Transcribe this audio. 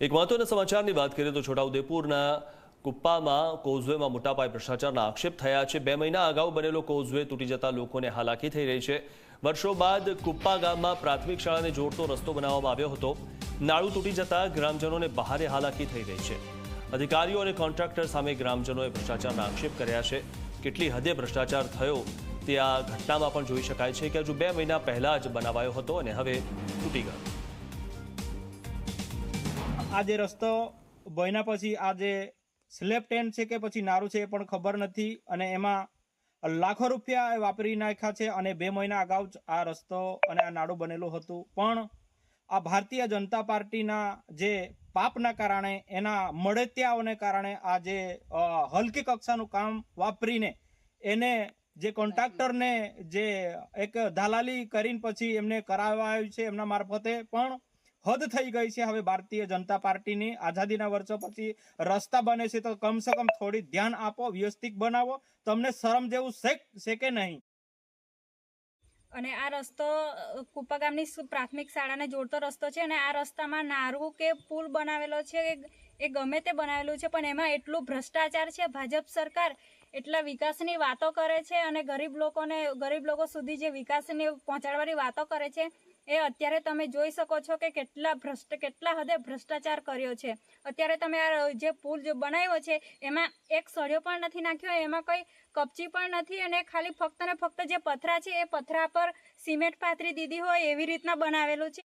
એક મહત્વના સમાચારની વાત કરીએ તો છોટાઉદેપુરના કુપ્પામાં કોઝવેમાં મોટા પાયે ભ્રષ્ટાચારના આક્ષેપ થયા છે. બે મહિના અગાઉ બનેલો કોઝવે તૂટી જતા લોકોને હાલાકી થઈ રહી છે. વર્ષો બાદ કુપ્પા ગામમાં પ્રાથમિક શાળાને જોડતો રસ્તો બનાવવામાં આવ્યો હતો. નાળું તૂટી જતા ગ્રામજનોને ભારે હાલાકી થઈ રહી છે. અધિકારીઓ અને કોન્ટ્રાક્ટર સામે ગ્રામજનોએ ભ્રષ્ટાચારના આક્ષેપ કર્યા છે. કેટલી હદે ભ્રષ્ટાચાર થયો તે આ ઘટનામાં પણ જોઈ શકાય છે કે હજુ બે મહિના પહેલા જ બનાવાયો હતો અને હવે તૂટી ગયો. આ જે રસ્તો બન્યા પછી આ જે સ્લેબ ટેન્ટ છે કે પછી નારું છે એ પણ ખબર નથી અને એમાં લાખો રૂપિયા વાપરી નાખ્યા છે અને બે મહિના અગાઉ જ આ રસ્તો અને આ નાડું બનેલું હતું. પણ આ ભારતીય જનતા પાર્ટીના જે પાપના કારણે, એના મળતિયાઓને કારણે આ જે હલકી કક્ષાનું કામ વાપરીને એને જે કોન્ટ્રાક્ટરને જે એક દલાલી કરીને પછી એમને કરાવાયું છે એમના મારફતે, પણ હદ થઈ ગઈ છે. હવે ભારતીય જનતા પાર્ટીની આઝાદીના વર્ષો પછી રસ્તા બને છે તો કમસે કમ થોડી ધ્યાન આપો, વ્યવસ્થિત બનાવો. તમને શરમ જેવું છે કે નહીં. અને આ રસ્તો કુપા ગામની પ્રાથમિક શાળાને જોડતો રસ્તો છે અને આ રસ્તામાં નારું કે પુલ બનાવેલો છે એ ગમે તે બનાવેલું છે, પણ એમાં એટલું ભ્રષ્ટાચાર છે. ભાજપ સરકાર એટલા વિકાસની વાતો કરે છે અને ગરીબ લોકોને, ગરીબ લોકો સુધી જે વિકાસને પહોંચાડવાની વાતો કરે છે એ અત્યારે તમે જોઈ શકો છો કે કેટલા ભ્રષ્ટ, કેટલા હદે ભ્રષ્ટાચાર કર્યો છે. અત્યારે તમે આ જે પુલ જે બનાવ્યો છે, એમાં એક સળિયો પણ નથી નાખ્યો, એમાં કોઈ કપચી પણ નથી અને ખાલી ફક્ત ને ફક્ત જે પથરા છે, એ પથરા પર સિમેન્ટ પાથરી દીધી હોય એવી રીતના બનાવેલું છે.